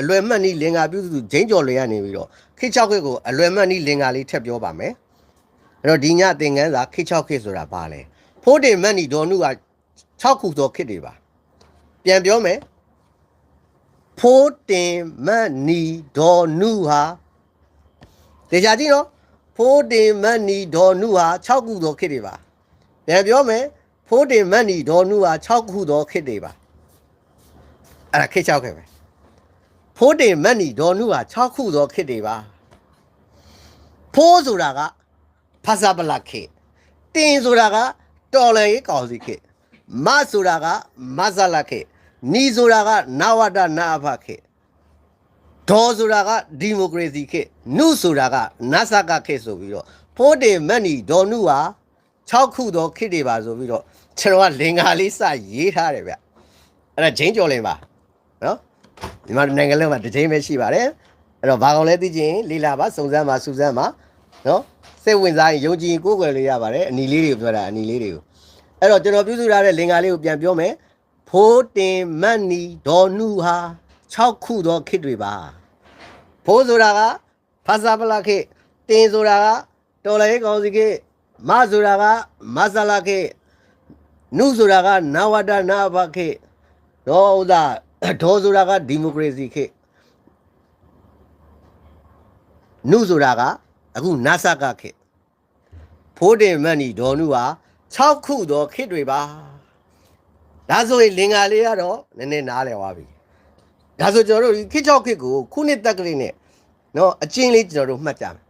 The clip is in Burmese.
အလွယ်မှတ်နည်းလင်္ကာပြုစုဂျိန်းကျော်လွေရနေပြီးတော့ခေတ်6ခေတ်ကိုအလွယ်မှတ်နည်းလင်္ကာလေးထပ်ပြောပါမယ်အဲ့တော့ဒီညသင်ခန်းစာခေတ်6ခေတ်ဆိုတာဘာလဲဖိုးတင်မှတ်နီဒေါ်နုက6ခုသောခေတ်တွေပါပြန်ပြောမယ်ဖိုးတင်မှတ်နီဒေါ်နုဟာတေချာကြည့်နော်ဖိုးတင်မှတ်နီဒေါ်နုဟာ6ခုသောခေတ်တွေပါပြန်ပြောမယ်ဖိုးတင်မှတ်နီဒေါ်နုဟာ6ခုသောခေတ်တွေပါအဲ့ဒါခေတ်6ခေတ်ပဲ ဖိုးတင်မက်နီဒေါ်နုဟာ6ခုသောခေတ်တွေပါဖိုးဆိုတာကဖာစာပလခေတ်တင်ဆိုတာကတော်လန်ရေးကောင်စီခေတ်မဆိုတာကမဆလာခေတ်နီဆိုတာကနဝတနာအဖခေတ်ဒေါ်ဆိုတာကဒီမိုကရေစီခေတ်နုဆိုတာကနတ်စကခေတ်ဆိုပြီးတော့ဖိုးတင်မက်နီဒေါ်နုဟာ6ခုသောခေတ်တွေပါဆိုပြီးတော့ကျွန်တော်ကလင်္ကာလေးစရေးထားတယ်ဗျအဲ့ဒါဂျင်းကျော်လင်ပါနော် မြန်မာနိုင်ငံလုံးမှာတစ်ချိန်ပဲရှိပါတယ်အဲ့တော့ဘာကောင်လဲသိချင်လေးလာပါစုံစမ်းပါစူးစမ်းပါနော်စိတ်ဝင်စားရင်ယုံကြည်ရင်ကိုယ်ွယ်လို့ရပါတယ်အနီလေးတွေကိုပြောတာအနီလေးတွေကိုအဲ့တော့ကျွန်တော်ပြုစုထားတဲ့လင်္ကာလေးကိုပြန်ပြောမယ်ဖိုးတင်မတ်နီဒေါ်နုဟာ6ခုသောခေတ်တွေပါဖိုးဆိုတာကဖာစာပလာခေတ်တင်ဆိုတာကတော်လည်းကောင်းစီခေတ်မဆိုတာကမဆလာခေတ်နုဆိုတာကနဝတနာဘခေတ်တော့ဥသာ ဒေါ်ဆိုတာကဒီမိုကရေစီခေတ်နုဆိုတာကအခုနာဆာကခေတ်ဖိုးတင်မတ်နီဒေါ်နုဟာ6ခုသောခေတ်တွေပါဒါဆိုရင်လင်္ကာလေးကတော့နည်းနည်းနားလည်သွားပြီဒါဆိုကျွန်တော်တို့ဒီခေတ်6ခေတ်ကိုခုနှစ်တက်ကလေးနဲ့เนาะအချင်းလေးကျွန်တော်တို့မှတ်ကြမယ်